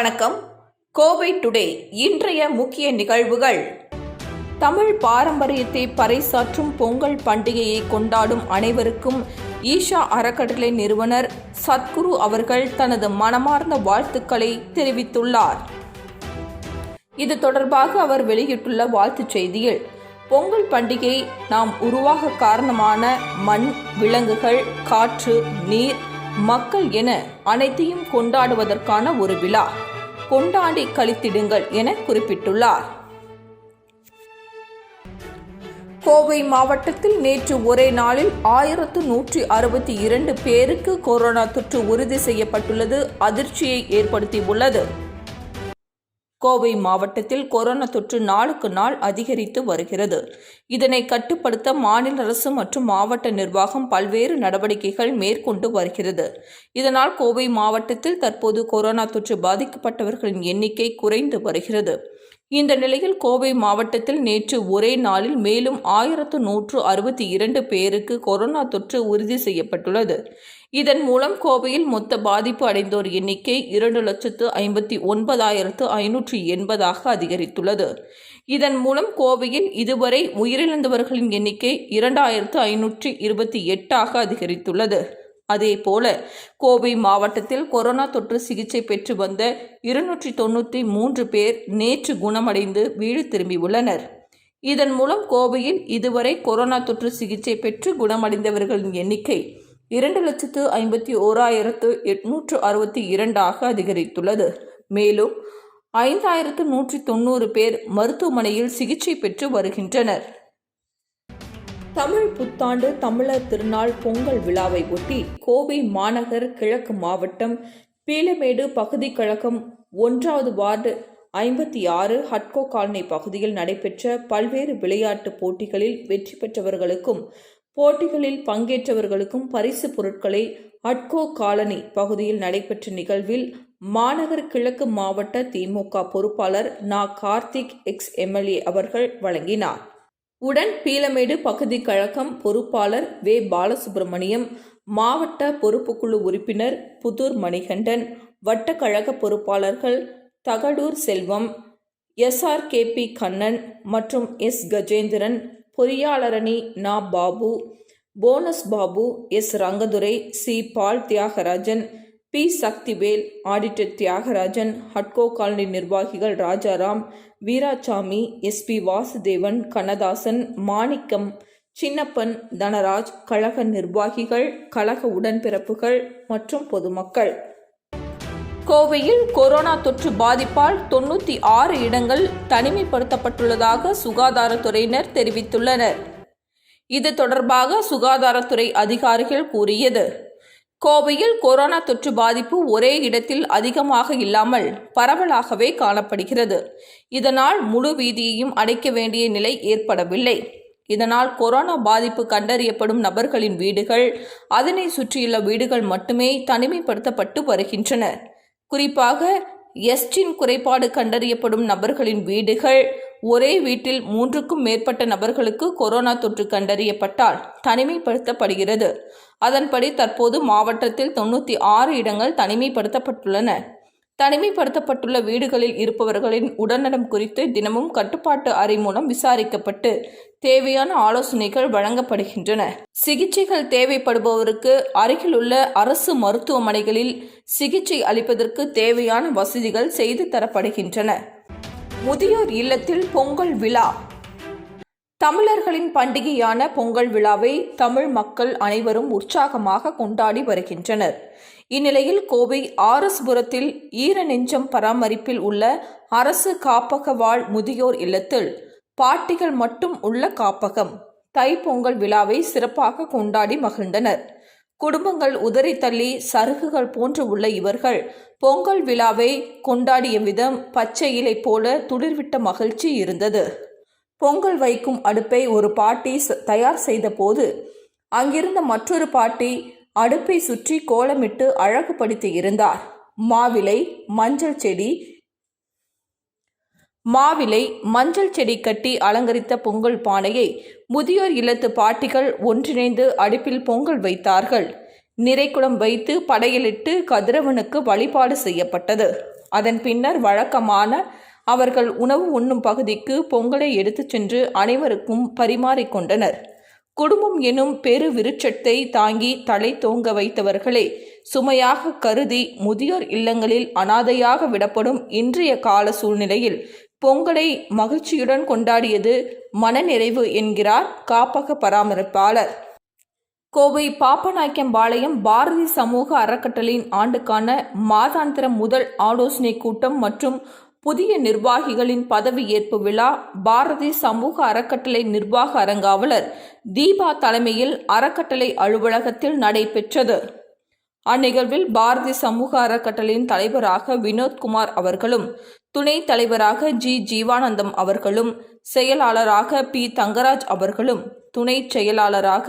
வணக்கம். கோவை டுடே இன்றைய முக்கிய நிகழ்வுகள். தமிழ் பாரம்பரியத்தை பறைசாற்றும் பொங்கல் பண்டிகையை கொண்டாடும் அனைவருக்கும் ஈஷா அறக்கட்டளை நிறுவனர் சத்குரு அவர்கள் தனது மனமார்ந்த வாழ்த்துக்களை தெரிவித்துள்ளார். இது தொடர்பாக அவர் வெளியிட்டுள்ள வாழ்த்துச் செய்தியில் பொங்கல் பண்டிகை நாம் உருவாக காரணமான மண் விலங்குகள் காற்று நீர் மக்கள் என அனைத்தையும் கொண்டாடுவதற்கான ஒரு விழா. கொண்டாடி கழித்திடுங்கள் என குறிப்பிட்டுள்ளார். கோவை மாவட்டத்தில் நேற்று ஒரே நாளில் ஆயிரத்து நூற்றி அறுபத்தி இரண்டு பேருக்கு கொரோனா தொற்று உறுதி செய்யப்பட்டுள்ளது அதிர்ச்சியை ஏற்படுத்தியுள்ளது. கோவை மாவட்டத்தில் கொரோனா தொற்று நாளுக்கு நாள் அதிகரித்து வருகிறது. இதனை கட்டுப்படுத்த மாநில அரசு மற்றும் மாவட்ட நிர்வாகம் பல்வேறு நடவடிக்கைகள் மேற்கொண்டு வருகிறது. இதனால் கோவை மாவட்டத்தில் தற்போது கொரோனா தொற்று பாதிக்கப்பட்டவர்களின் எண்ணிக்கை குறைந்து வருகிறது. இந்த நிலையில் கோவை மாவட்டத்தில் நேற்று ஒரே நாளில் மேலும் ஆயிரத்து நூற்று அறுபத்தி இரண்டு பேருக்கு கொரோனா தொற்று உறுதி செய்யப்பட்டுள்ளது. இதன் மூலம் கோவையில் மொத்த பாதிப்பு அடைந்தோர் எண்ணிக்கை இரண்டு லட்சத்து ஐம்பத்தி ஒன்பதாயிரத்து ஐநூற்றி எண்பதாக அதிகரித்துள்ளது. இதன் மூலம் கோவையில் இதுவரை உயிரிழந்தவர்களின் எண்ணிக்கை இரண்டாயிரத்து ஐநூற்றி இருபத்தி எட்டாக அதிகரித்துள்ளது. அதேபோல கோவை மாவட்டத்தில் கொரோனா தொற்று சிகிச்சை பெற்று வந்த இருநூற்றி தொண்ணூற்றி மூன்று பேர் நேற்று குணமடைந்து வீடு திரும்பியுள்ளனர் இதன் மூலம் கோவையில் இதுவரை கொரோனா தொற்று சிகிச்சை பெற்று குணமடைந்தவர்களின் எண்ணிக்கை இரண்டு லட்சத்து ஐம்பத்தி ஓராயிரத்து எட்நூற்று அறுபத்தி இரண்டாக அதிகரித்துள்ளது. மேலும் ஐந்தாயிரத்து நூற்றி தொண்ணூறு பேர் மருத்துவமனையில் சிகிச்சை பெற்று வருகின்றனர். தமிழ் புத்தாண்டு தமிழர் திருநாள் பொங்கல் விழாவை ஒட்டி கோவை மாநகர் கிழக்கு மாவட்டம் பீலமேடு பகுதி கழகம் ஒன்றாவது வார்டு ஐம்பத்தி ஆறு ஹட்கோ காலனி பகுதியில் நடைபெற்ற பல்வேறு விளையாட்டு போட்டிகளில் வெற்றி பெற்றவர்களுக்கும் போட்டிகளில் பங்கேற்றவர்களுக்கும் பரிசு பொருட்களை அட்கோ காலனி பகுதியில் நடைபெற்ற நிகழ்வில் மாநகர் கிழக்கு மாவட்ட திமுக பொறுப்பாளர் நா. கார்த்திக் எக்ஸ் எம்எல்ஏ அவர்கள் வழங்கினார். உடன் பீலமேடு பகுதி கழகம் பொறுப்பாளர் வே. பாலசுப்பிரமணியம் மாவட்ட பொறுப்புக்குழு உறுப்பினர் புதூர் மணிகண்டன் வட்டக்கழக பொறுப்பாளர்கள் தகடூர் செல்வம் எஸ்ஆர்கேபி கண்ணன் மற்றும் எஸ். கஜேந்திரன் பொறியாளரணி நா Babu bonus Babu S Rangadurai C Paul Thiyagarajan P Sakthivel auditor Thiyagarajan ஹட்கோ colony நிர்வாகிகள் ராஜாராம் வீராசாமி எஸ்பி வாசுதேவன் கண்ணதாசன் மாணிக்கம் சின்னப்பன் தனராஜ் கழக நிர்வாகிகள் கழக உடன்பிறப்புகள் மற்றும் பொதுமக்கள். கோவையில் கொரோனா தொற்று பாதிப்பால் தொண்ணூற்றி ஆறு இடங்கள் தனிமைப்படுத்தப்பட்டுள்ளதாக சுகாதாரத்துறையினர் தெரிவித்துள்ளனர். இது தொடர்பாக சுகாதாரத்துறை அதிகாரிகள் கூறியது. கோவையில் கொரோனா தொற்று பாதிப்பு ஒரே இடத்தில் அதிகமாக இல்லாமல் பரவலாகவே காணப்படுகிறது. இதனால் முழு வீதியையும் அடைக்க வேண்டிய நிலை ஏற்படவில்லை. இதனால் கொரோனா பாதிப்பு கண்டறியப்படும் நபர்களின் வீடுகள் அதனை சுற்றியுள்ள வீடுகள் மட்டுமே தனிமைப்படுத்தப்பட்டு வருகின்றன. குறிப்பாக எஸ்டின் குறைபாடு கண்டறியப்படும் நபர்களின் வீடுகள். ஒரே வீட்டில் மூன்றுக்கும் மேற்பட்ட நபர்களுக்கு கொரோனா தொற்று கண்டறியப்பட்டால் தனிமைப்படுத்தப்படுகிறது. அதன்படி தற்போது மாவட்டத்தில் தொண்ணூற்றி ஆறு இடங்கள் தனிமைப்படுத்தப்பட்டுள்ளன. தனிமைப்படுத்தப்பட்டுள்ள வீடுகளில் இருப்பவர்களின் உடல்நலம் குறித்து தினமும் கட்டுப்பாட்டு அறை மூலம் விசாரிக்கப்பட்டு தேவையான ஆலோசனைகள் வழங்கப்படுகின்றன. சிகிச்சைகள் தேவைப்படுபவருக்கு அருகிலுள்ள அரசு மருத்துவமனைகளில் சிகிச்சை அளிப்பதற்கு தேவையான வசதிகள் செய்து தரப்படுகின்றன. முதியோர் இல்லத்தில் பொங்கல் விழா. தமிழர்களின் பண்டிகையான பொங்கல் விழாவை தமிழ் மக்கள் அனைவரும் உற்சாகமாக கொண்டாடி வருகின்றனர். இந்நிலையில் கோவை ஆர்எஸ்புரத்தில் ஈர நெஞ்சம் பராமரிப்பில் உள்ள அரசு காப்பக வாழ் முதியோர் இல்லத்தில் பாட்டிகள் மட்டும் உள்ள காப்பகம். தைப்பொங்கல் விழாவை சிறப்பாக கொண்டாடி மகிழ்ந்தனர். குடும்பங்கள் உதறி தள்ளி சருகுகள் போன்று உள்ள இவர்கள் பொங்கல் விழாவை கொண்டாடிய விதம் பச்சை இலை போல துளிர்விட்ட மகிழ்ச்சி இருந்தது. பொங்கல் வைக்கும் அடுப்பை ஒரு பாட்டி ச- தயார் செய்த போது அங்கிருந்த மற்றொரு பாட்டி அடுப்பை சுற்றி கோலமிட்டு அழகுபடுத்தி இருந்தார். மாவிலை மஞ்சள் செடி மாவிலை மஞ்சள் செடி கட்டி அலங்கரித்த பொங்கல் பானையை முதியோர் இல்லத்து பாட்டிகள் ஒன்றிணைந்து அடுப்பில் பொங்கல் வைத்தார்கள். நிறைக்குளம் வைத்து படையலிட்டு கதிரவனுக்கு வழிபாடு செய்யப்பட்டது. அதன் பின்னர் வழக்கமான அவர்கள் உணவு உண்ணும் பகுதிக்கு பொங்கலை எடுத்துச் சென்று அனைவருக்கும் பரிமாறிக்கொண்டனர் குடும்பம் எனும் பெரு விருட்சத்தை தாங்கி தலை தோங்க வைத்தவர்களே சுமையாக கருதி முதியோர் இல்லங்களில் அனாதையாக விடப்படும் இன்றைய கால சூழ்நிலையில் பொங்கலை மகிழ்ச்சியுடன் கொண்டாடியது மனநிறைவு என்கிறார் காப்பக பராமரிப்பாளர். கோவை பாப்பநாயக்கம்பாளையம் பாரதி சமூக அறக்கட்டளையின் ஆண்டுக்கான மாதாந்திர முதல் ஆலோசனை கூட்டம் மற்றும் புதிய நிர்வாகிகளின் பதவியேற்பு விழா பாரதி சமூக அறக்கட்டளை நிர்வாக அரங்காவலர் தீபா தலைமையில் அறக்கட்டளை அலுவலகத்தில் நடைபெற்றது. அந்நிகழ்வில் பாரதி சமூக அறக்கட்டளையின் தலைவராக வினோத்குமார் அவர்களும் துணைத் தலைவராக ஜி. ஜீவானந்தம் அவர்களும் செயலாளராக பி. தங்கராஜ் அவர்களும் துணைச் செயலாளராக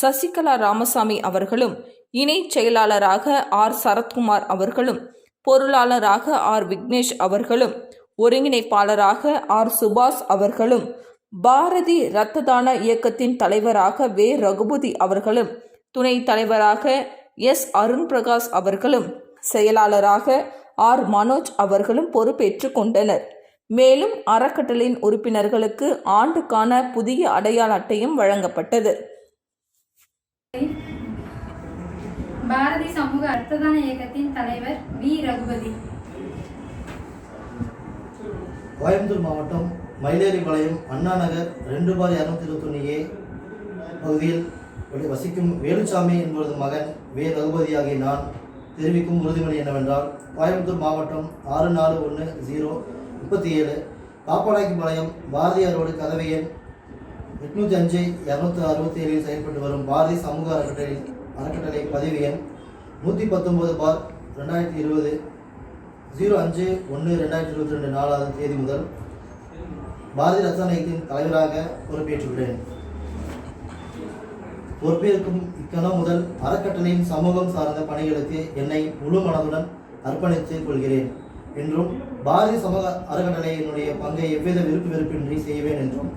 சசிகலா ராமசாமி அவர்களும் இணைச் செயலாளராக ஆர். சரத்குமார் அவர்களும் பொருளாளராக ஆர். விக்னேஷ் அவர்களும் ஒருங்கிணைப்பாளராக ஆர். சுபாஷ் அவர்களும் பாரதி இரத்த தான இயக்கத்தின் தலைவராக வே. ரகுபதி அவர்களும் துணைத் தலைவராக எஸ். அருண் பிரகாஷ் அவர்களும் செயலாளராக ஆர். மனோஜ் அவர்களும் பொறுப்பேற்று கொண்டனர். மேலும் அறக்கட்டளையின் உறுப்பினர்களுக்கு ஆண்டுக்கான புதிய அடையாள அட்டையும் வழங்கப்பட்டது. பாரதி சமூக அர்த்ததான இயக்கத்தின் தலைவர் வி. ரகுபதி. கோயம்புத்தூர் மாவட்டம் மயிலேறிபாளையம் அண்ணா நகர் ரெண்டு பார் இரநூத்தி இருபத்தொன்று ஏ பகுதியில் வசிக்கும் வேலுசாமி என்பவரது மகன் வே. ரகுபதி ஆகிய நான் தெரிவிக்கும் உறுதிமொழி என்னவென்றால் கோயம்புத்தூர் மாவட்டம் ஆறு நாலு ஒன்று ஜீரோ முப்பத்தி ஏழு பாப்பநாயக்கம்பாளையம் பாரதியார் ரோடு கதவை எண் எட்நூற்றி அஞ்சு இரநூத்தி அறுபத்தி ஏழில் செயல்பட்டு வரும் பாரதி சமூக அறக்கட்டளையில் அறக்கட்டளை பதிவு எண் நூற்றி பத்தொம்போது பார் ரெண்டாயிரத்தி இருபது ஜீரோ அஞ்சு ஒன்று ரெண்டாயிரத்தி இருபத்தி ரெண்டு நாலாவது தேதி முதல் பாரதிய ரத்னா இயக்கத்தின் தலைவராக பொறுப்பேற்றுள்ளேன். பொறுப்பேற்கும் இக்கணம் முதல் அறக்கட்டளையின் சமூகம் சார்ந்த பணிகளுக்கு என்னை முழு மனதுடன் அர்ப்பணித்துக் கொள்கிறேன். என்றும் பாரதிய சமூக அறக்கட்டளையினுடைய பங்கை எவ்வித விருப்பு வெறுப்பின்றி செய்வேன் என்றும்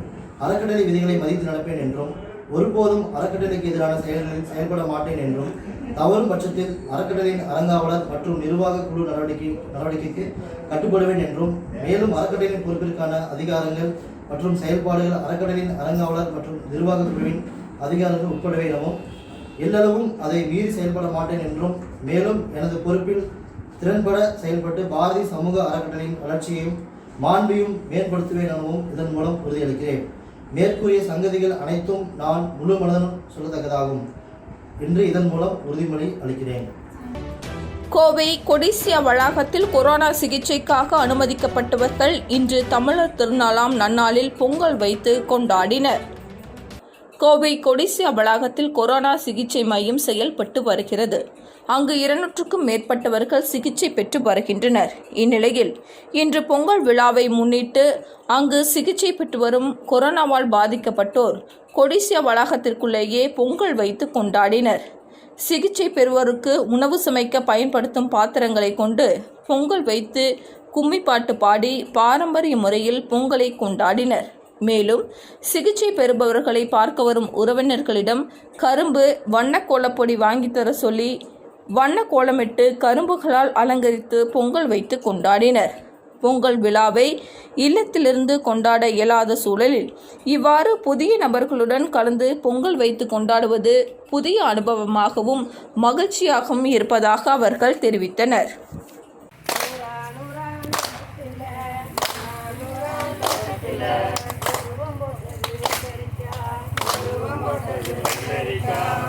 அறக்கட்டளை விதிகளை மதித்து நடப்பேன் என்றும் ஒருபோதும் அறக்கட்டளைக்கு எதிரான செயல்களில் செயல்பட மாட்டேன் என்றும் தவறும் பட்சத்தில் அறக்கட்டளையின் அறங்காவலர் மற்றும் நிர்வாக குழு நடவடிக்கை நடவடிக்கைக்கு கட்டுப்படுவேன் என்றும் மேலும் அறக்கட்டளையின் பொறுப்பிற்கான அதிகாரங்கள் மற்றும் செயல்பாடுகள் அறக்கட்டளையின் அறங்காவலர் மற்றும் நிர்வாக குழுவின் அதிகாரங்கள் உட்படவே எனவும் எல்லளவும் அதை மீறி செயல்பட மாட்டேன் என்றும் மேலும் எனது பொறுப்பில் திறன்பட செயல்பட்டு பாரதி சமூக அறக்கட்டளையின் வளர்ச்சியையும் மாண்பையும் மேம்படுத்துவேன் எனவும் இதன் மூலம் உறுதியளிக்கிறேன். மேற்கூறிய சங்கதிகள் அனைத்தும் நான் முழு மனதும் சொல்லத்தக்கதாகும். என்று இதன் மூலம் உறுதிமொழி அளிக்கிறேன். கோவை கொடிசியா வளாகத்தில் கொரோனா சிகிச்சைக்காக அனுமதிக்கப்பட்டவர்கள் இன்று தமிழர் திருநாளாம் நன்னாளில் பொங்கல் வைத்து கொண்டாடினர். கோவை கொடிசியா வளாகத்தில் கொரோனா சிகிச்சை மையம் செயல்பட்டு வருகிறது. அங்கு இருநூற்றுக்கும் மேற்பட்டவர்கள் சிகிச்சை பெற்று வருகின்றனர். இந்நிலையில் இன்று பொங்கல் விழாவை முன்னிட்டு அங்கு சிகிச்சை பெற்று வரும் கொரோனாவால் பாதிக்கப்பட்டோர் கொடிசியா வளாகத்திற்குள்ளேயே பொங்கல் வைத்து கொண்டாடினர். சிகிச்சை பெறுவோருக்கு உணவு சமைக்க பயன்படுத்தும் பாத்திரங்களை கொண்டு பொங்கல் வைத்து கும்மி பாட்டு பாடி பாரம்பரிய முறையில் பொங்கலை கொண்டாடினர். மேலும் சிகிச்சை பெறுபவர்களை பார்க்க வரும் உறவினர்களிடம் கரும்பு வண்ண கோலப்பொடி வாங்கி தர சொல்லி வண்ண கோலமிட்டு கரும்புகளால் அலங்கரித்து பொங்கல் வைத்து கொண்டாடினர் பொங்கல் விழாவை இல்லத்திலிருந்து கொண்டாட இயலாத சூழலில் இவ்வாறு புதிய நபர்களுடன் கலந்து பொங்கல் வைத்து கொண்டாடுவது புதிய அனுபவமாகவும் மகிழ்ச்சியாகவும் இருப்பதாக அவர்கள் தெரிவித்தனர் Yeah.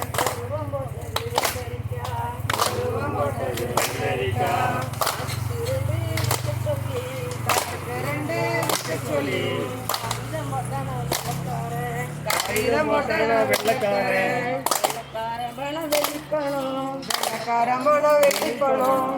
இருக்கணும் வெள்ளக்காரமான வெற்றி பழம்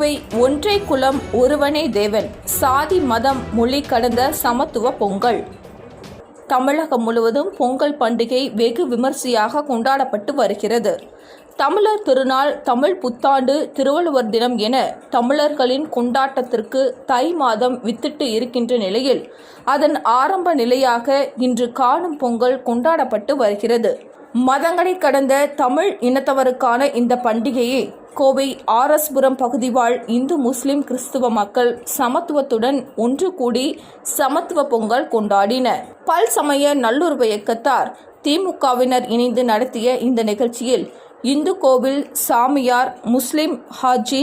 கோவை ஒன்றை குலம் ஒருவனே தேவன். சாதி மதம் மொழி கடந்த சமத்துவ பொங்கல். தமிழகம் முழுவதும் பொங்கல் பண்டிகை வெகு விமர்சையாக கொண்டாடப்பட்டு வருகிறது. தமிழர் திருநாள் தமிழ் புத்தாண்டு திருவள்ளுவர் தினம் என தமிழர்களின் கொண்டாட்டத்திற்கு தை மாதம் வித்திட்டு இருக்கின்ற நிலையில் அதன் ஆரம்ப நிலையாக இன்று காணும் பொங்கல் கொண்டாடப்பட்டு வருகிறது. மதங்களை கடந்த தமிழ் இனத்தவருக்கான இந்த பண்டிகையை கோவை ஆர்எஸ்புரம் பகுதி வாழ் இந்து முஸ்லிம் கிறிஸ்துவ மக்கள் சமத்துவத்துடன் ஒன்று கூடி சமத்துவ பொங்கல் கொண்டாடினர். பல் சமய நல்லுறவு இயக்கத்தார் திமுகவினர் இணைந்து நடத்திய இந்த நிகழ்ச்சியில் இந்து கோவில் சாமியார் முஸ்லிம் ஹாஜி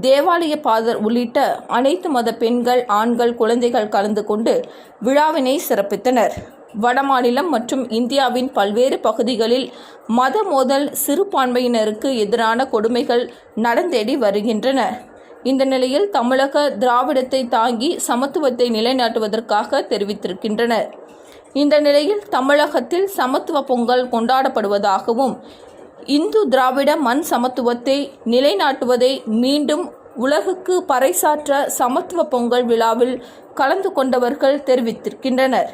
தேவாலய பாதர் உள்ளிட்ட அனைத்து மத பெண்கள் ஆண்கள் குழந்தைகள் கலந்து கொண்டு விழாவினை சிறப்பித்தனர். வடமாநிலம் மற்றும் இந்தியாவின் பல்வேறு பகுதிகளில் மத மோதல் சிறுபான்மையினருக்கு எதிரான கொடுமைகள் நடந்தேடி வருகின்றன. இந்த நிலையில் தமிழக திராவிடத்தை தாங்கி சமத்துவத்தை நிலைநாட்டுவதற்காக தெரிவித்திருக்கின்றனர். இந்த நிலையில் தமிழகத்தில் சமத்துவ பொங்கல் கொண்டாடப்படுவதாகவும் இந்து திராவிட மண் சமத்துவத்தை நிலைநாட்டுவதை மீண்டும் உலகுக்கு பறைசாற்ற சமத்துவ பொங்கல் விழாவில் கலந்து கொண்டவர்கள் தெரிவித்திருக்கின்றனர்.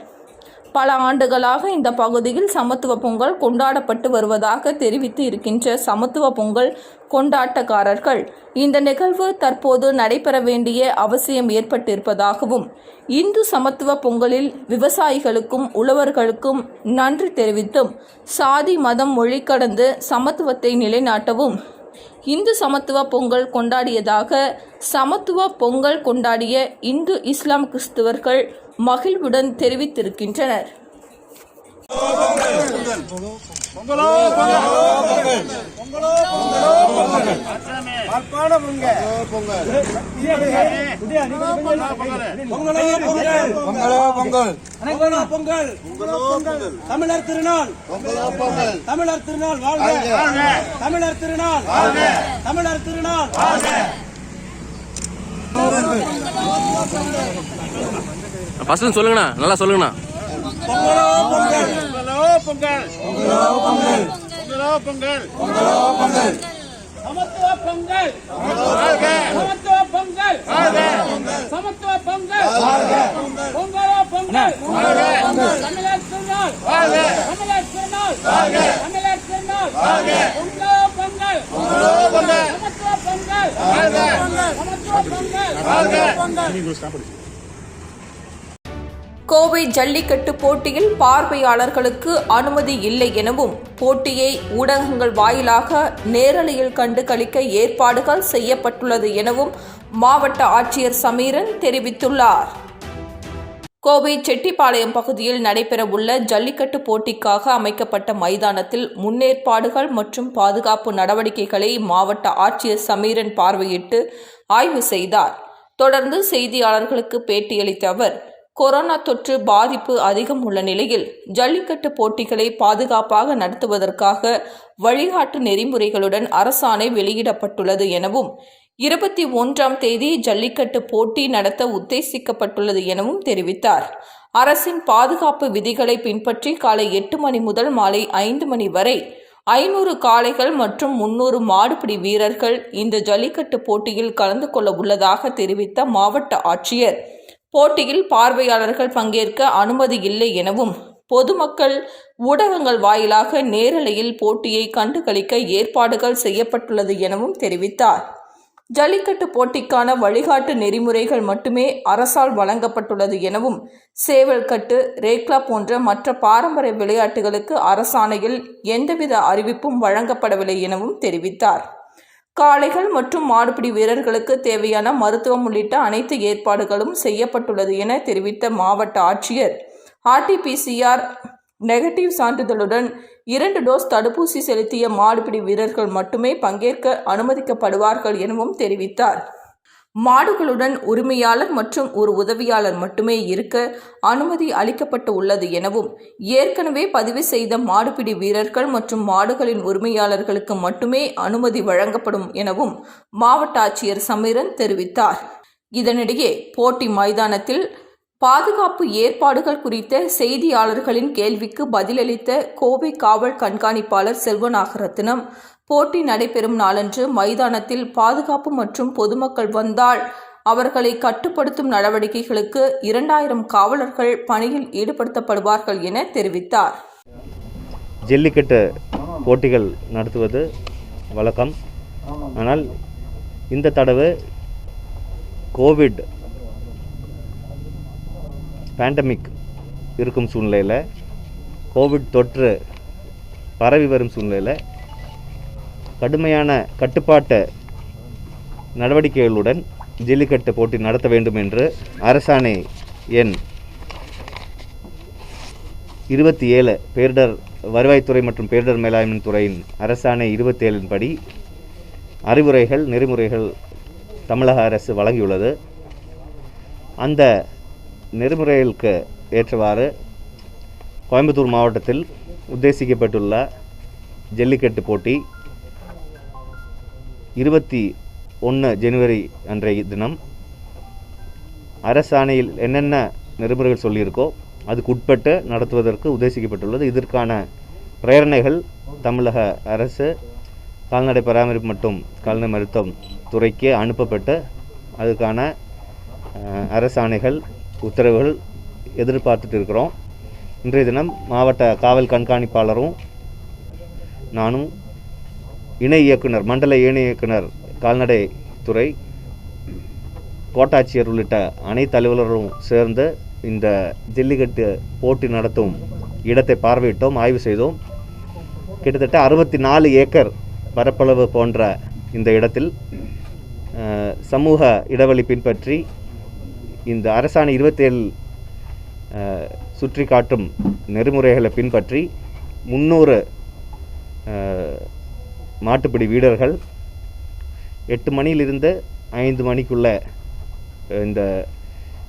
பல ஆண்டுகளாக இந்த பகுதியில் சமத்துவ பொங்கல் கொண்டாடப்பட்டு வருவதாக தெரிவித்து இருக்கின்ற சமத்துவ பொங்கல் கொண்டாட்டக்காரர்கள் இந்த நிகழ்வு தற்போது நடைபெற வேண்டிய அவசியம் ஏற்பட்டிருப்பதாகவும் இந்து சமத்துவ பொங்கலில் விவசாயிகளுக்கும் உழவர்களுக்கும் நன்றி தெரிவித்தும் சாதி மதம் மொழி கடந்து சமத்துவத்தை நிலைநாட்டவும் இந்து சமத்துவ பொங்கல் கொண்டாடியதாக சமத்துவ பொங்கல் கொண்டாடிய இந்து இஸ்லாம் கிறிஸ்துவர்கள் மகிழ்வுடன் தெரிவித்திருக்கின்றனர். பொங்கலோ பொங்கல் பொங்கலோ பொங்கல் தமிழர் திருநாள் தமிழர் திருநாள் வாழ்க தமிழர் திருநாள் தமிழர் திருநாள் பசங்க சொல்லுங்கண்ணா நல்லா சொல்லுங்கண்ணா. பொங்கலோ பொங்கல். பொங்கலோ பொங்கல். சமத்துவ பொங்கல். சமத்துவ பொங்கல். சமத்துவ பொங்கல். பொங்கலோ பொங்கல். தமிழர் திருநாள் தமிழர் திருநாள் தமிழர் திருநாள் பொங்கலோ பொங்கல். சமத்துவ பொங்கல். சமத்துவ பொங்கல். கோவை ஜல்லிக்கட்டு போட்டியில் பார்வையாளர்களுக்கு அனுமதி இல்லை எனவும் போட்டியை ஊடகங்கள் வாயிலாக நேரலையில் கண்டு கழிக்க ஏற்பாடுகள் செய்யப்பட்டுள்ளது எனவும் மாவட்ட ஆட்சியர் சமீரன் தெரிவித்துள்ளார். கோவை செட்டிப்பாளையம் பகுதியில் நடைபெறவுள்ள ஜல்லிக்கட்டு போட்டிக்காக அமைக்கப்பட்ட மைதானத்தில் முன்னேற்பாடுகள் மற்றும் பாதுகாப்பு நடவடிக்கைகளை மாவட்ட ஆட்சியர் சமீரன் பார்வையிட்டு ஆய்வு செய்தார். தொடர்ந்து செய்தியாளர்களுக்கு பேட்டியளித்த அவர் கொரோனா தொற்று பாதிப்பு அதிகம் உள்ள நிலையில் ஜல்லிக்கட்டு போட்டிகளை பாதுகாப்பாக நடத்துவதற்காக வழிகாட்டு நெறிமுறைகளுடன் அரசாணை வெளியிடப்பட்டுள்ளது எனவும் இருபத்தி ஒன்றாம் தேதி ஜல்லிக்கட்டு போட்டி நடத்த உத்தேசிக்கப்பட்டுள்ளது எனவும் தெரிவித்தார். அரசின் பாதுகாப்பு விதிகளை பின்பற்றி காலை எட்டு மணி முதல் மாலை ஐந்து மணி வரை ஐநூறு காளைகள் மற்றும் முன்னூறு மாடுபிடி வீரர்கள் இந்த ஜல்லிக்கட்டு போட்டியில் கலந்து கொள்ள உள்ளதாக தெரிவித்த மாவட்ட ஆட்சியர் போட்டியில் பார்வையாளர்கள் பங்கேற்க அனுமதி இல்லை எனவும் பொதுமக்கள் ஊடகங்கள் வாயிலாக நேரலையில் போட்டியை கண்டுகளிக்க ஏற்பாடுகள் செய்யப்பட்டுள்ளது எனவும் தெரிவித்தார். ஜல்லிக்கட்டு போட்டிக்கான வழிகாட்டு நெறிமுறைகள் மட்டுமே அரசால் வழங்கப்பட்டுள்ளது எனவும் சேவல்கட்டு ரேக்லா போன்ற மற்ற பாரம்பரிய விளையாட்டுகளுக்கு அரசாணையில் எந்தவித அறிவிப்பும் வழங்கப்படவில்லை எனவும் தெரிவித்தார். காளைகள் மற்றும் மாடுபிடி வீரர்களுக்கு தேவையான மருத்துவம் உள்ளிட்ட அனைத்து ஏற்பாடுகளும் செய்யப்பட்டுள்ளது என தெரிவித்த மாவட்ட ஆட்சியர். ஆர்டிபிசிஆர் நெகட்டிவ் சான்றிதழுடன் இரண்டு டோஸ் தடுப்பூசி செலுத்திய மாடுபிடி வீரர்கள் மட்டுமே பங்கேற்க அனுமதிக்கப்படுவார்கள் எனவும் தெரிவித்தார். மாடுகளுடன் உரிமையாளர் மற்றும் ஒரு உதவியாளர் மட்டுமே இருக்க அனுமதி அளிக்கப்பட்டு உள்ளது எனவும் ஏற்கனவே பதிவு செய்த மாடுபிடி வீரர்கள் மற்றும் மாடுகளின் உரிமையாளர்களுக்கு மட்டுமே அனுமதி வழங்கப்படும் எனவும் மாவட்ட ஆட்சியர் சமீரன் தெரிவித்தார். இதனிடையே போட்டி மைதானத்தில் பாதுகாப்பு ஏற்பாடுகள் குறித்த செய்தியாளர்களின் கேள்விக்கு பதிலளித்த கோவை காவல் கண்காணிப்பாளர் செல்வநாகரத்தினம் போட்டி நடைபெறும் நாளன்று மைதானத்தில் பாதுகாப்பு மற்றும் பொதுமக்கள் வந்தால் அவர்களை கட்டுப்படுத்தும் நடவடிக்கைகளுக்கு இரண்டாயிரம் காவலர்கள் பணியில் ஈடுபடுத்தப்படுவார்கள் என தெரிவித்தார். ஜல்லிக்கட்டு போட்டிகள் நடத்துவது வழக்கம். ஆனால் இந்த தடவை கோவிட் பேண்டமிக் இருக்கும் சூழ்நிலையில் கோவிட் தொற்று பரவி வரும் சூழ்நிலையில் கடுமையான கட்டுப்பாட்டு நடவடிக்கைகளுடன் ஜல்லிக்கட்டு போட்டி நடத்த வேண்டும் என்று அரசாணை எண் இருபத்தி ஏழு பேரிடர் வருவாய்த்துறை மற்றும் பேரிடர் மேலாண்மை துறையின் அரசாணை இருபத்தேழின் படி அறிவுரைகள் நெறிமுறைகள் தமிழக அரசு வழங்கியுள்ளது. அந்த நெறிமுறைகளுக்கு ஏற்றவாறு கோயம்புத்தூர் மாவட்டத்தில் உத்தேசிக்கப்பட்டுள்ள ஜல்லிக்கட்டு போட்டி இருபத்தி ஒன்று ஜனவரி அன்றைய தினம் அரசாணையில் என்னென்ன நெறிமுறைகள் சொல்லியிருக்கோ அதுக்கு உட்பட்டு நடத்துவதற்கு உத்தேசிக்கப்பட்டுள்ளது. இதற்கான பிரேரணைகள் தமிழக அரசு கால்நடை பராமரிப்பு மற்றும் கால்நடை மருத்துவம் துறைக்கு அனுப்பப்பட்டு அதுக்கான அரசாணைகள் உத்தரவுகள் எதிர்பார்த்துட்டு இருக்கிறோம். இன்றைய தினம் மாவட்ட காவல் கண்காணிப்பாளரும் நானும் இணை இயக்குனர் மண்டல இணை இயக்குனர் கால்நடை துறை கோட்டாட்சியர் உள்ளிட்ட அனைத்து அலுவலரும் சேர்ந்து இந்த ஜல்லிக்கட்டு போட்டி நடத்தும் இடத்தை பார்வையிட்டோம் ஆய்வு செய்தோம். கிட்டத்தட்ட அறுபத்தி நாலு ஏக்கர் பரப்பளவு போன்ற இந்த இடத்தில் சமூக இடைவெளி பின்பற்றி இந்த அரசாணை இருபத்தேழு சுற்றி காட்டும் நெறிமுறைகளை பின்பற்றி முன்னூறு மாட்டுப்பிடி வீரர்கள் எட்டு மணியிலிருந்து ஐந்து மணிக்குள்ளே இந்த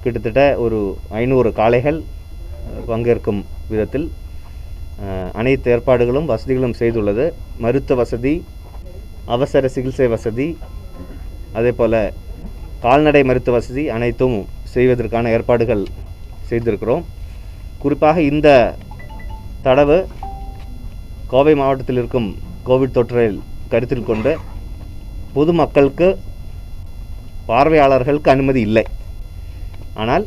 கிட்டத்தட்ட ஒரு ஐநூறு காளைகள் பங்கேற்கும் விதத்தில் அனைத்து ஏற்பாடுகளும் வசதிகளும் செய்துள்ளது. மருத்துவ வசதி அவசர சிகிச்சை வசதி அதே போல் கால்நடை மருத்துவ வசதி அனைத்தும் செய்வதற்கான ஏற்பாடுகள் செய்திருக்கிறோம். குறிப்பாக இந்த தடவு கோவை மாவட்டத்தில் இருக்கும் கோவிட் தொற்றை கருத்தில் கொண்டு பொதுமக்களுக்கு பார்வையாளர்களுக்கு அனுமதி இல்லை. ஆனால்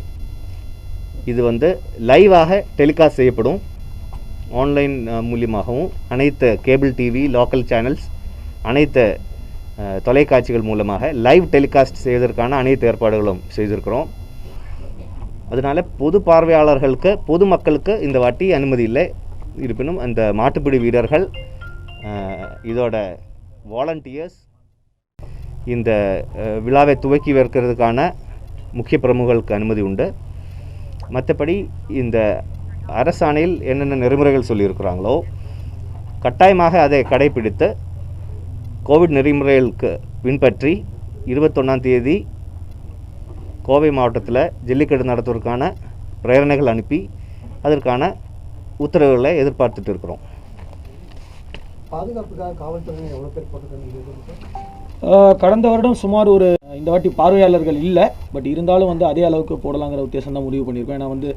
இது வந்து லைவாக டெலிகாஸ்ட் செய்யப்படும். ஆன்லைன் மூலியமாகவும் அனைத்து கேபிள் டிவி லோக்கல் சேனல்ஸ் அனைத்து தொலைக்காட்சிகள் மூலமாக லைவ் டெலிகாஸ்ட் செய்வதற்கான அனைத்து ஏற்பாடுகளும் செய்திருக்கிறோம். அதனால பொது பார்வையாளர்களுக்கு பொதுமக்களுக்கு இந்த வாட்டி அனுமதி இல்லை. இருப்பினும் அந்த மாட்டுப்பிடி வீரர்கள் இதோட வாலண்டியர்ஸ் இந்த விழாவை துவக்கி வைக்கிறதுக்கான முக்கிய பிரமுகர்களுக்கு அனுமதி உண்டு. மற்றபடி இந்த அரசாணையில் என்னென்ன நெறிமுறைகள் சொல்லியிருக்கிறாங்களோ கட்டாயமாக அதை கடைபிடித்து கோவிட் நெறிமுறைகளுக்கு பின்பற்றி இருபத்தொன்னாம் தேதி கோவை மாவட்டத்தில் ஜல்லிக்கட்டு நடத்துவதற்கான பிரேரணைகள் அனுப்பி அதற்கான உத்தரவுகளை எதிர்பார்த்துட்டு இருக்கிறோம். பாதுகாப்புக்காக காவல்துறையினர் எவ்வளோ பேர் கடந்த வருடம் சுமார் ஒரு இந்த வாட்டி பார்வையாளர்கள் இல்லை பட் இருந்தாலும் வந்து அதே அளவுக்கு போடலாங்கிற உத்தேசம் தான் முடிவு பண்ணியிருக்கோம். ஏன்னா வந்து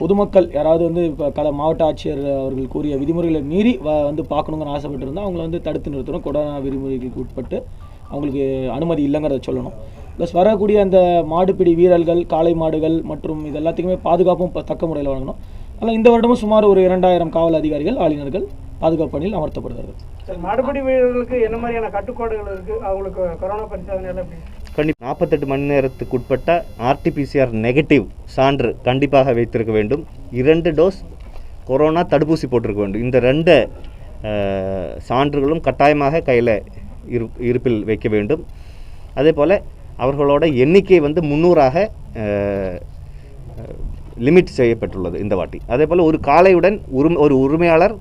பொதுமக்கள் யாராவது வந்து இப்போ கல மாவட்ட ஆட்சியர் அவர்கள் கூறிய விதிமுறைகளை மீறி வ வந்து பார்க்கணுங்கிற ஆசைப்பட்டு இருந்தால் அவங்கள வந்து தடுத்து நிறுத்தணும். கொரோனா விதிமுறைகளுக்கு உட்பட்டு அவங்களுக்கு அனுமதி இல்லைங்கிறத சொல்லணும். ப்ளஸ் வரக்கூடிய அந்த மாடுபிடி வீரர்கள் காளை மாடுகள் மற்றும் இது எல்லாத்துக்குமே பாதுகாப்பும் ப- தக்க முறையில் வழங்கணும். அதனால் இந்த வருடமும் சுமார் ஒரு இரண்டாயிரம் காவல் அதிகாரிகள் ஆளுநர்கள் பாதுகாப்பு பணியில் அமர்த்தப்படுவார்கள். சார் மாடுபிடி வீரர்களுக்கு என்ன மாதிரியான கட்டுப்பாடுகள் இருக்கு? அவங்களுக்கு கொரோனா பரிசோதனை கண்டிப்பாக நாற்பத்தெட்டு மணி நேரத்துக்கு உட்பட்ட ஆர்டிபிசிஆர் நெகட்டிவ் சான்று கண்டிப்பாக வைத்திருக்க வேண்டும். இரண்டு டோஸ் கொரோனா தடுப்பூசி போட்டிருக்க வேண்டும். இந்த ரெண்டு சான்றுகளும் கட்டாயமாக கையில் இரு இருப்பில் வைக்க வேண்டும். அதே போல் அவர்களோட எண்ணிக்கை வந்து முந்நூறாக லிமிட் செய்யப்பட்டுள்ளது இந்த வாட்டி. அதே போல் ஒரு காளையுடன் உரிமை ஒரு உரிமையாளர்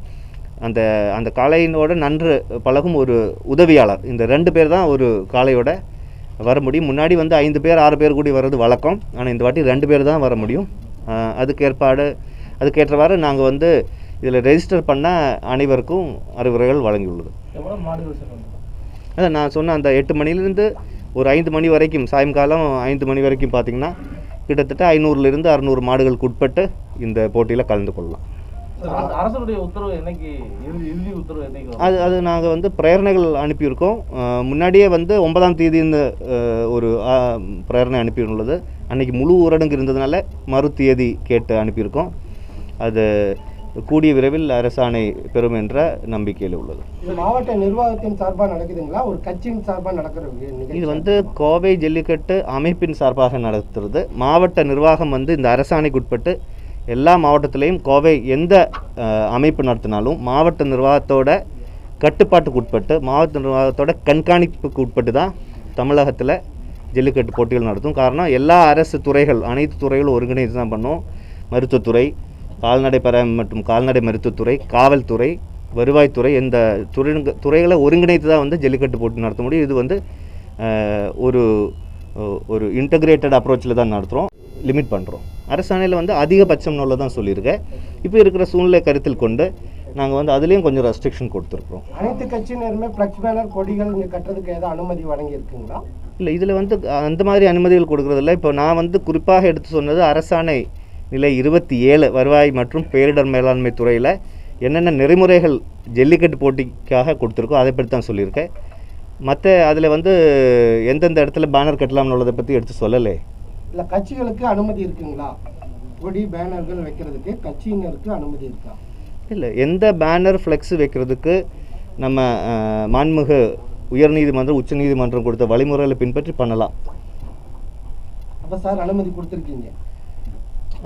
அந்த அந்த காளையினோட நன்று பழகும் ஒரு உதவியாளர். இந்த ரெண்டு பேர் தான் ஒரு காளையோட வர முடியும். முன்னாடி வந்து ஐந்து பேர் ஆறு பேர் கூடி வர்றது வழக்கம். ஆனால் இந்த வாட்டி ரெண்டு பேர் தான் வர முடியும். அதுக்கு ஏற்பாடு அதுக்கேற்றவாறு நாங்கள் வந்து இதில் ரெஜிஸ்டர் பண்ண அனைவருக்கும் அறிவுரைகள் வழங்கியுள்ளது. அதான் நான் சொன்ன அந்த எட்டு மணிலேருந்து ஒரு ஐந்து மணி வரைக்கும் சாயங்காலம் ஐந்து மணி வரைக்கும் பார்த்தீங்கன்னா கிட்டத்தட்ட ஐநூறுலேருந்து அறநூறு மாடுகளுக்கு உட்பட்டு இந்த போட்டியில் கலந்து கொள்ளலாம். அரசனுடைய உத்தரவு என்னைக்கு இறுதி இறுதி உத்தரவு என்னைக்கு அது அது நாங்கள் வந்து பிரேரணைகள் அனுப்பியிருக்கோம். முன்னாடியே வந்து ஒன்பதாம் தேதின்னு அஹ், ஒரு பிரேரணை அனுப்பியுள்ளது. அன்னைக்கு முழு ஊரடங்கு இருந்ததுனால மறு தேதி கேட்டு அனுப்பியிருக்கோம். அது கூடிய விரைவில் அரசாணை பெறும் என்ற நம்பிக்கையில் உள்ளது. இது மாவட்ட நிர்வாகத்தின் சார்பாக நடக்குதுங்களா? ஒரு கட்சியின் சார்பாக நடக்கிற இது வந்து கோவை ஜல்லிக்கட்டு அமைப்பின் சார்பாக நடத்துறது. மாவட்ட நிர்வாகம் வந்து இந்த அரசாணைக்கு உட்பட்டு எல்லா மாவட்டத்திலையும் கோவை எந்த அமைப்பு நடத்தினாலும் மாவட்ட நிர்வாகத்தோட கட்டுப்பாட்டுக்கு உட்பட்டு மாவட்ட நிர்வாகத்தோட கண்காணிப்புக்கு உட்பட்டு தான் தமிழகத்தில் ஜல்லிக்கட்டு போட்டிகள் நடத்தும். காரணம் எல்லா அரசு துறைகள் அனைத்து துறைகளும் ஒருங்கிணைத்து தான் பண்ணும். மருத்துவத்துறை கால்நடை பராம மற்றும் கால்நடை மருத்துவத்துறை காவல்துறை வருவாய்த்துறை இந்த துறை துறைகளை ஒருங்கிணைத்து தான் வந்து ஜல்லிக்கட்டு போட்டி நடத்த முடியும். இது வந்து ஒரு ஒரு இன்டகிரேட்டட் அப்ரோச்சில் தான் நடத்துகிறோம் லிமிட் பண்ணுறோம் அரசாணையில் வந்து அதிகபட்சம் உள்ள தான் சொல்லியிருக்கேன். இப்போ இருக்கிற சூழ்நிலை கருத்தில் கொண்டு நாங்கள் வந்து அதுலேயும் கொஞ்சம் ரெஸ்ட்ரிக்ஷன் கொடுத்துருக்குறோம். அனைத்து கட்சியினருமே ஃப்ளக்ஸ் பேனர் கொடிகள் இங்கே கட்டுறதுக்கு ஏதாவது அனுமதி வழங்கி இருக்குங்களா இல்லை இதில் வந்து அந்த மாதிரி அனுமதிகள் கொடுக்கறதில்ல இப்போ நான் வந்து குறிப்பாக எடுத்து சொன்னது அரசாணை நிலை இருபத்தி ஏழு வருவாய் மற்றும் பேரிடர் மேலாண்மை துறையில் என்னென்ன நெறிமுறைகள் ஜல்லிக்கட்டு போட்டிக்காக கொடுத்துருக்கோ அதை பற்றி தான் சொல்லியிருக்கேன். மற்ற அதில் வந்து எந்தெந்த இடத்துல பேனர் கட்டலாம்னு உள்ளதை பற்றி எடுத்து சொல்லலை. இல்லை கட்சிகளுக்கு அனுமதி இருக்குங்களா? கொடி பேனர்கள் வைக்கிறதுக்கு கட்சியினருக்கு அனுமதி இருக்கா? இல்லை எந்த பேனர் ஃப்ளெக்ஸ் வைக்கிறதுக்கு நம்ம மாண்புமிகு உயர்நீதிமன்றம் உச்சநீதிமன்றம் கொடுத்த வழிமுறைகளை பின்பற்றி பண்ணலாம். அப்போ சார் அனுமதி கொடுத்துருக்கீங்க.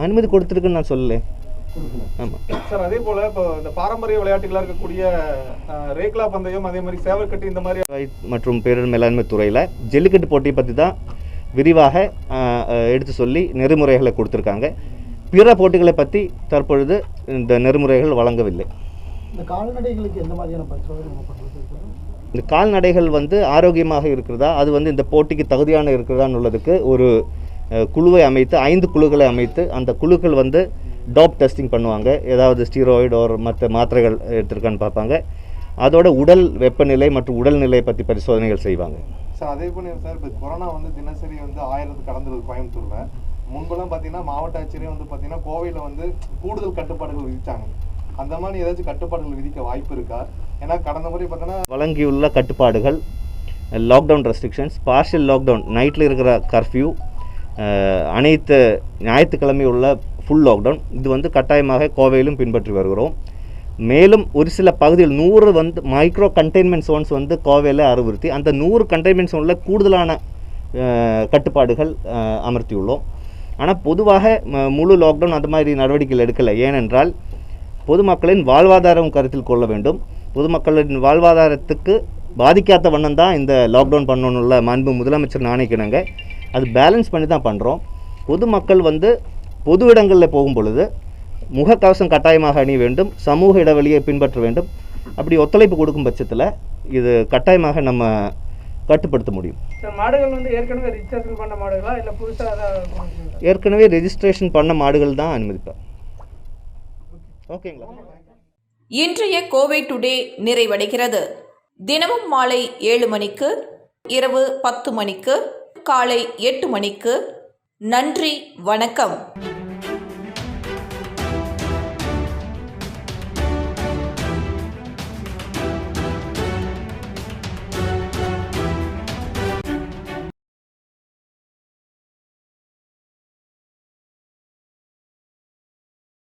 அனுமதி கொடுத்துருக்குன்னு நான் சொல்லலை. சார் அதே போல இப்போ இந்த பாரம்பரிய விளையாட்டுகளா இருக்கக்கூடிய ரேக்லா பந்தயம் அதே மாதிரி சேவற்கட்டு இந்த மாதிரி மற்றும் பேரிடர் மேலாண்மை துறையில் ஜல்லிக்கட்டு போட்டியை பற்றி தான் விரிவாக எடுத்து சொல்லி நெறிமுறைகளை கொடுத்துருக்காங்க. பிற போட்டிகளை பற்றி தற்பொழுது இந்த நெறிமுறைகள் வழங்கவில்லை. இந்த கால்நடைகளுக்கு எந்த மாதிரியான இந்த கால்நடைகள் வந்து ஆரோக்கியமாக இருக்கிறதா? அது வந்து இந்த போட்டிக்கு தகுதியான இருக்கிறதான்னு உள்ளதுக்கு ஒரு குழுவை அமைத்து ஐந்து குழுக்களை அமைத்து அந்த குழுக்கள் வந்து டாப் டெஸ்டிங் பண்ணுவாங்க. ஏதாவது ஸ்டீராய்டு ஒரு மற்ற மாத்திரைகள் எடுத்திருக்கான்னு பார்ப்பாங்க. அதோட உடல் வெப்பநிலை மற்றும் உடல்நிலை பற்றி பரிசோதனைகள் செய்வாங்க. சார் அதே போல சார் இப்போ கொரோனா வந்து தினசரி வந்து ஆயிரத்து கடந்துருது கோயம்புத்தூர்ல. முன்பெல்லாம் பார்த்தீங்கன்னா மாவட்ட ஆட்சியரே வந்து பார்த்தீங்கன்னா கோவையில் வந்து கூடுதல் கட்டுப்பாடுகள் விதிச்சாங்க. அந்த மாதிரி ஏதாச்சும் கட்டுப்பாடுகள் விதிக்க வாய்ப்பு இருக்கா? ஏன்னா கடந்த முறை பார்த்தீங்கன்னா வழங்கியுள்ள கட்டுப்பாடுகள் லாக்டவுன் ரெஸ்ட்ரிக்ஷன்ஸ் பார்ஷியல் லாக்டவுன் நைட்டில் இருக்கிற கர்ஃப்யூ அனைத்து ஞாயிற்றுக்கிழமை உள்ள ஃபுல் லாக்டவுன் இது வந்து கட்டாயமாக கோவையிலும் பின்பற்றி வருகிறோம். மேலும் ஒரு சில பகுதிகள் நூறு வந்து மைக்ரோ கண்டெய்ன்மெண்ட் சோன்ஸ் வந்து கோவையில் அறிவுறுத்தி அந்த நூறு கண்டெய்ன்மெண்ட் சோனில் கூடுதலான கட்டுப்பாடுகள் அமர்த்தியுள்ளோம். ஆனால் பொதுவாக ம- முழு லாக்டவுன் அந்த மாதிரி நடவடிக்கைகள் எடுக்கலை. ஏனென்றால் பொதுமக்களின் வாழ்வாதாரம் கருத்தில் கொள்ள வேண்டும். பொதுமக்களின் வாழ்வாதாரத்துக்கு பாதிக்காத வண்ணம் தான் இந்த லாக்டவுன் பண்ணணும்ல. மாண்பு முதலமைச்சர் நாணயக்கிணங்க அது பேலன்ஸ் பண்ணி தான் பண்ணுறோம் பொதுமக்கள் வந்து பொது இடங்களில் போகும் பொழுது முகக்கவசம் கட்டாயமாக அணிய வேண்டும் சமூக இடைவெளியை பின்பற்ற வேண்டும். அப்படி ஒத்துழைப்பு கொடுக்கும் பட்சத்தில் இது கட்டாயமாக நம்ம கட்டுப்படுத்த முடியும். மாடுகள் வந்து ஏற்கனவே ரிஜிஸ்ட்ரேஷன் பண்ண மாடுகளா? இல்லை புதுசாக ஏற்கனவே ரெஜிஸ்ட்ரேஷன் பண்ண மாடுகள் தான் அனுமதிப்பேன் ஓகேங்களா? இன்றைய கோவை டுடே நிறைவடைகிறது. தினமும் மாலை ஏழு மணிக்கு இரவு பத்து மணிக்கு காலை எட்டு மணிக்கு. நன்றி வணக்கம்.